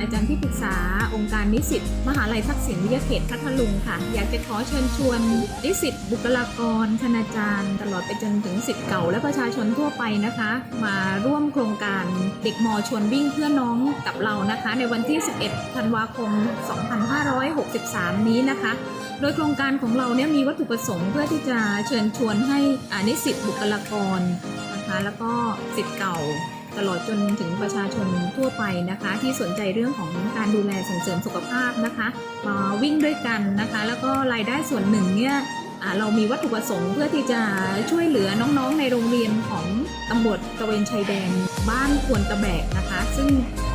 อาจารย์พี่ปรึกษาองค์การนิสิตมหาลัยทักษิณวิทยาเขตพัทลุงค่ะ อยากจะขอเชิญชวนนิสิตบุคลากรคณาจารย์ ตลอดไปจนถึงสิทธิ์เก่าและประชาชนทั่วไปนะคะ มาร่วมโครงการเด็กมอชวนวิ่งเพื่อน้องกับเรานะคะ ในวันที่ 11 ธันวาคม 2563 นี้นะคะโดยโครงการของเราเนี่ยมีวัตถุประสงค์เพื่อที่จะเชิญชวนให้นิสิตบุคลากรนะคะแล้วก็สิทธิ์เก่า ตลอดจนถึงประชาชนทั่วไปนะคะ ที่สนใจเรื่องของการดูแลส่งเสริมสุขภาพนะคะมาวิ่งด้วยกันนะคะ แล้วก็รายได้ส่วนหนึ่งเนี่ยอ่าเรามีวัตถุประสงค์เพื่อที่จะช่วยเหลือน้องๆในโรงเรียนของตำรวจตะเวนชายแดนบ้านควนตะแบกนะคะ ซึ่ง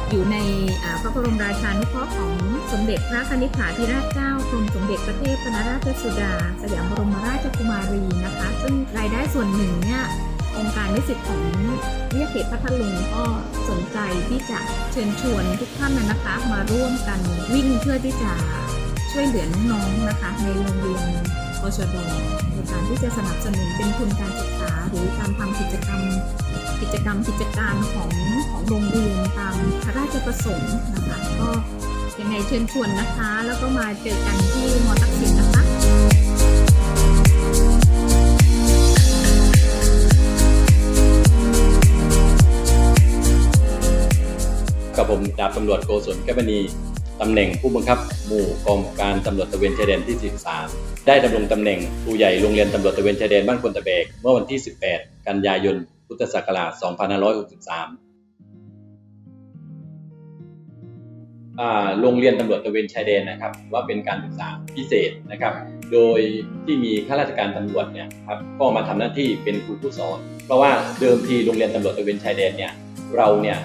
อยู่ในอ่าพระบรมราชานุเคราะห์ของสมเด็จพระนิธิถาธิราชเจ้ากรมสมเด็จพระเทพนราชสุดา สยามบรมราชกุมารีนะคะ ซึ่งรายได้ส่วนหนึ่งเนี่ย องค์การนิสิตของวิทยาเขตพัทลุงก็สนใจที่จะเชิญชวนทุกท่านนะคะมาร่วมกันวิ่งเพื่อที่จะช่วยเหลือน้องๆนะคะ ในโรงเรียนกชดในการที่จะสนับสนุนเป็นทุนการศึกษา หรือการทำกิจกรรม กิจกรรมกิจการของของโรงเรียนตามพระราชประสงค์นะคะ ก็ยังไงเชิญชวนนะคะ แล้วก็มาเจอกันที่มอตักสินนะคะ ผมดาบตำรวจโกศลแก้วณีตำแหน่งผู้บังคับหมู่กองการตำรวจตะเวนชายแดนที่13ได้ดำรงตำแหน่งครูใหญ่โรงเรียนตำรวจตะเวนชายแดนบ้านคนตะเบก เมื่อวันที่ 18 กันยายน พุทธศักราช 2563 โรงเรียนตำรวจตะเวนชายแดนนะครับ ว่าเป็นการศึกษาพิเศษนะครับ โดยที่มีข้าราชการตำรวจเนี่ยครับก็มาทำหน้าที่เป็นครูผู้สอน เพราะว่าเดิมทีโรงเรียนตำรวจตะเวนชายแดนเนี่ยเราเนี่ย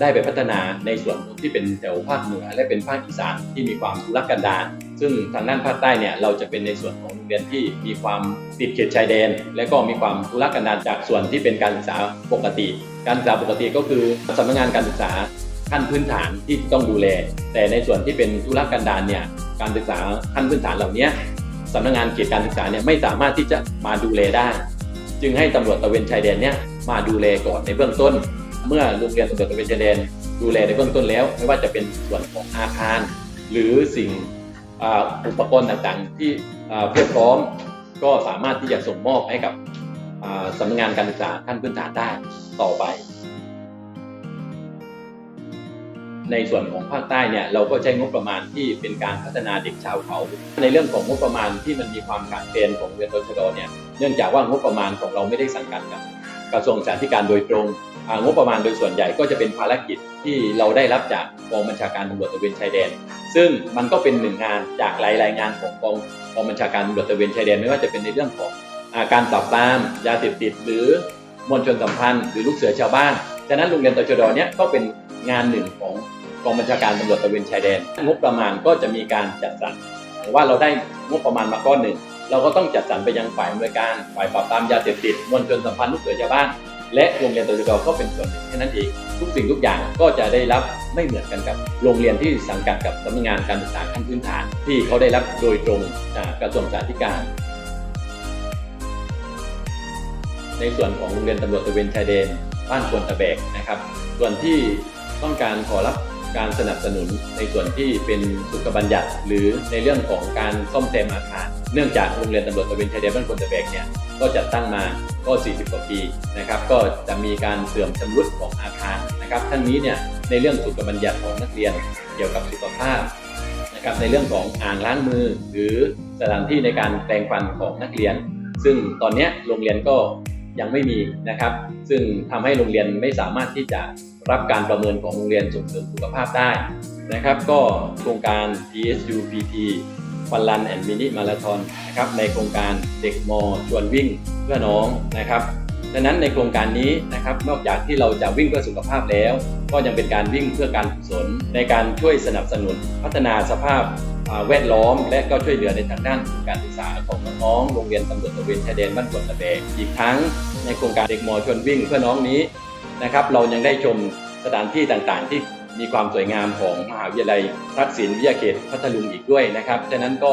ได้ไปพัฒนาในส่วนที่เป็นแถวภาคเหนือและเป็นภาคอีสานที่มีความทุรกันดารซึ่งทางด้านภาคใต้เนี่ยเราจะเป็นในส่วนของโรงเรียนที่มีความติดเขตชายแดน และก็มีความทุรกันดารจากส่วนที่เป็นการศึกษาปกติ การศึกษาปกติก็คือสำนักงานการศึกษาขั้นพื้นฐานที่ต้องดูแล แต่ในส่วนที่เป็นทุรกันดารเนี่ยการศึกษาขั้นพื้นฐานเหล่านี้สำนักงานเขตการศึกษาเนี่ยไม่สามารถที่จะมาดูแลได้ จึงให้ตำรวจตะเวนชายแดนเนี่ยมาดูแลก่อนในเบื้องต้น เมื่อโรงเรียนตำรวจตระเวนชายแดนดูแลในเบื้องต้นแล้ว ไม่ว่าจะเป็นส่วนของอาคาร หรือสิ่งอุปกรณ์ต่างๆ ที่เพียบพร้อมก็สามารถที่จะส่งมอบให้กับสำนักงานการศึกษาขั้นพื้นฐานได้ต่อไป ในส่วนของภาคใต้เนี่ยเราก็ใช้งบประมาณที่เป็นการพัฒนาเด็กชาวเขา ในเรื่องของงบประมาณที่มันมีความขาดแคลนของเรียนตชดเนี่ยเนื่องจากว่างบประมาณของเราไม่ได้สั่งกัดกับกระทรวงสาธารณสุขโดยตรง งบประมาณโดยส่วนใหญ่ก็จะเป็นภารกิจที่เราได้รับจากกองบัญชาการตำรวจตระเวนชายแดน ซึ่งมันก็เป็นหนึ่งงานจากหลายๆงานของกองกองบัญชาการตำรวจตระเวนชายแดนไม่ว่าจะเป็นในเรื่องของอาการปราบปรามยาเสพติดหรือมวลชนสัมพันธ์หรือลูกเสือชาวบ้านฉะนั้นโรงเรียนตชดเนี่ยก็เป็นงานหนึ่งของกองบัญชาการตำรวจตระเวนชายแดน งบประมาณก็จะมีการจัดสรรว่าเราได้งบประมาณมาก้อนหนึ่ง เราก็ต้องจัดสรรไปยังฝ่ายอำนวยการ ฝ่ายปราบปรามยาเสพติด มวลชนสัมพันธ์ลูกเสือชาวบ้าน และโรงเรียนตชดก็เป็นส่วนหนึ่งแค่นั้นเองทุกสิ่งทุกอย่างก็จะได้รับไม่เหมือนกันกับโรงเรียนที่สังกัดกับสำนักงานการศึกษาขั้นพื้นฐาน ที่เขาได้รับโดยตรงจากกระทรวงสาธารณสุขในส่วนของโรงเรียนตำรวจตะเวนชายแดนบ้านควนตะแบกนะครับ ส่วนที่ต้องการขอรับการสนับสนุนในส่วนที่เป็นสุขบัญญัติ หรือในเรื่องของการซ่อมแซมอาคาร เนื่องจากโรงเรียนตำรวจตะเวนชายแดนบ้านคนตะแบกเนี่ยก็จัดตั้งมาก็ 40 กว่าปีนะครับ ก็จะมีการเสื่อมชำรุดของอาคารนะครับ ทั้งนี้เนี่ยในเรื่องสุขบัญญัติของนักเรียนเกี่ยวกับสุขภาพนะครับในเรื่องของอ่างล้างมือ หรือสถานที่ในการแปรงฟันของนักเรียน ซึ่งตอนนี้โรงเรียนก็ยังไม่มีนะครับ ซึ่งทำให้โรงเรียนไม่สามารถที่จะรับการประเมินของโรงเรียนส่งเสริมสุขภาพได้นะครับ ก็โครงการ PSU PT ฟันรันแอนด์มินิมาราธอนนะครับในโครงการเด็กมอชวนวิ่งเพื่อน้องนะครับดังนั้นในโครงการนี้นะครับนอกจากที่เราจะวิ่งเพื่อสุขภาพแล้ว ก็ยังเป็นการวิ่งเพื่อการกุศลในการช่วยสนับสนุน พัฒนาสภาพแวดล้อม และก็ช่วยเหลือในทางด้านการศึกษาของน้องๆโรงเรียนตำรวจตระเวนชายแดนบ้านกวดตะแบกอีกทั้งในโครงการเด็กมอชวนวิ่งเพื่อน้องนี้นะครับเรายังได้ชมสถานที่ต่างๆ ที่ มีความสวยงามของมหาวิทยาลัยทักษิณวิทยาเขตพัทลุงอีกด้วยนะครับฉะนั้นก็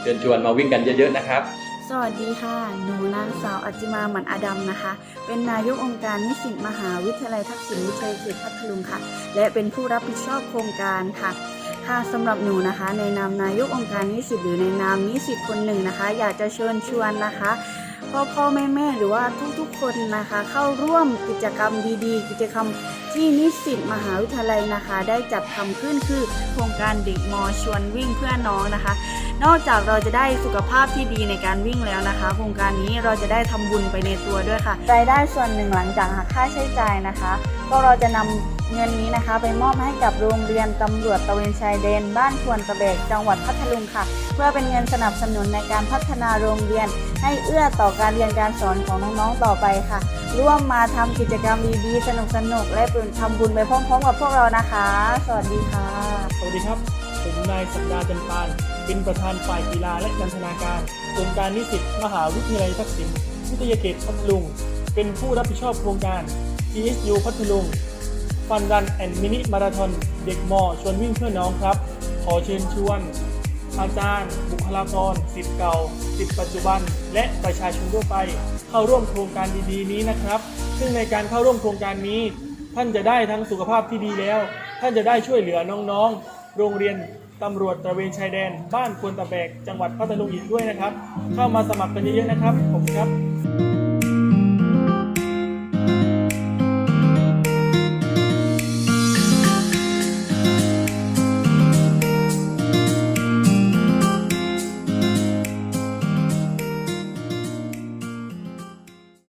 เชิญชวนมาวิ่งกันเยอะๆนะครับ สวัสดีค่ะ หนูนางสาวอจจิมาหมันอดัมนะคะ เป็นนายกองค์การนิสิตมหาวิทยาลัยทักษิณวิทยาเขตพัทลุงค่ะ และเป็นผู้รับผิดชอบโครงการค่ะค่ะสำหรับหนูนะคะ ในนามนายกองค์การนิสิตหรือในนามนิสิตคนหนึ่งนะคะ อยากจะเชิญชวนนะคะ พ่อพ่อแม่แม่หรือว่าทุกๆคนนะคะ เข้าร่วมกิจกรรมดีๆ กิจกรรมที่นิสิตมหาวิทยาลัยนะคะ ได้จัดทำขึ้นคือโครงการเด็กมอชวนวิ่งเพื่อน้องนะคะ นอกจากเราจะได้สุขภาพที่ดีในการวิ่งแล้วนะคะ โครงการนี้เราจะได้ทำบุญไปในตัวด้วยค่ะรายได้ส่วนหนึ่งหลังจากหักค่าใช้จ่ายนะคะ ก็เราจะนำ เงินนี้นะคะไปมอบให้กับโรงเรียนตำรวจตะเวนชายแดนบ้านควนตะแบกจังหวัดพัทลุงค่ะ เพื่อเป็นเงินสนับสนุนในการพัฒนาโรงเรียน ให้เอื้อต่อการเรียนการสอนของน้องๆต่อไปค่ะ ร่วมมาทำกิจกรรมดีๆสนุกๆและเป็นทำบุญไปพร้อมๆกับพวกเรานะคะ สวัสดีค่ะ สวัสดีครับ ผมนายสัปดาห์จันปานเป็นประธานฝ่ายกีฬาและนันทนาการองค์การนิสิตมหาวิทยาลัยทักษิณวิทยาเขตพัทลุง เป็นผู้รับผิดชอบโครงการ TSU พัทลุง ฟันรันแอนด์มินิมาราทอนเด็กมอชวนวิ่งเพื่อน้องครับ ขอเชิญชวน อาจารย์ บุคลากรสิทธิ์เก่าสิทธิ์ปัจจุบัน และประชาชนทั่วไป เข้าร่วมโครงการดีๆนี้นะครับ ซึ่งในการเข้าร่วมโครงการนี้ ท่านจะได้ทั้งสุขภาพที่ดีแล้ว ท่านจะได้ช่วยเหลือน้องๆ โรงเรียนตำรวจตระเวนชายแดน บ้านควนตะแบก จังหวัดพัทลุงอีกด้วยนะครับ เข้ามาสมัครกันเยอะๆนะครับผมครับ